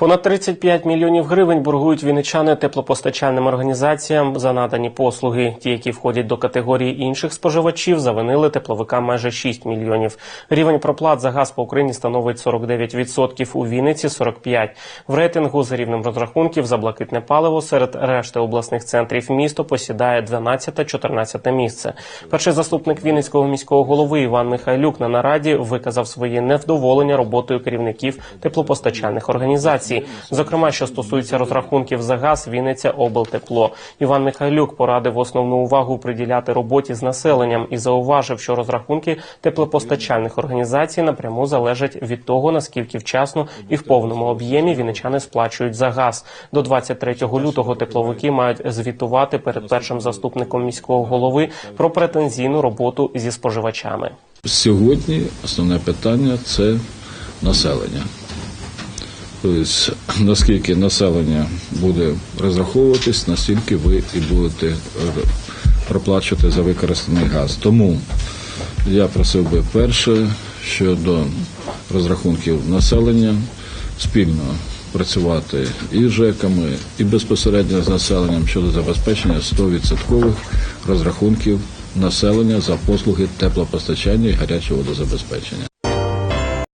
Понад 35 мільйонів гривень боргують вінничани теплопостачальним організаціям за надані послуги. Ті, які входять до категорії інших споживачів, завинили тепловикам майже 6 мільйонів. Рівень проплат за газ по Україні становить 49%, у Вінниці 45%. В рейтингу за рівнем розрахунків за блакитне паливо серед решти обласних центрів місто посідає 12-14 місце. Перший заступник Вінницького міського голови Іван Михайлюк на нараді виказав своє невдоволення роботою керівників теплопостачальних організацій. Зокрема, що стосується розрахунків за газ, Вінниця облтепло. Іван Михайлюк порадив основну увагу приділяти роботі з населенням і зауважив, що розрахунки теплопостачальних організацій напряму залежать від того, наскільки вчасно і в повному об'ємі вінничани сплачують за газ. До 23 лютого тепловики мають звітувати перед першим заступником міського голови про претензійну роботу зі споживачами. Сьогодні основне питання це населення. Тобто, наскільки населення буде розраховуватись, настільки ви і будете е, проплачувати за використаний газ. Тому я просив би перше щодо розрахунків населення спільно працювати і з ЖЕКами, і безпосередньо з населенням щодо забезпечення 100% розрахунків населення за послуги теплопостачання і гарячого водозабезпечення.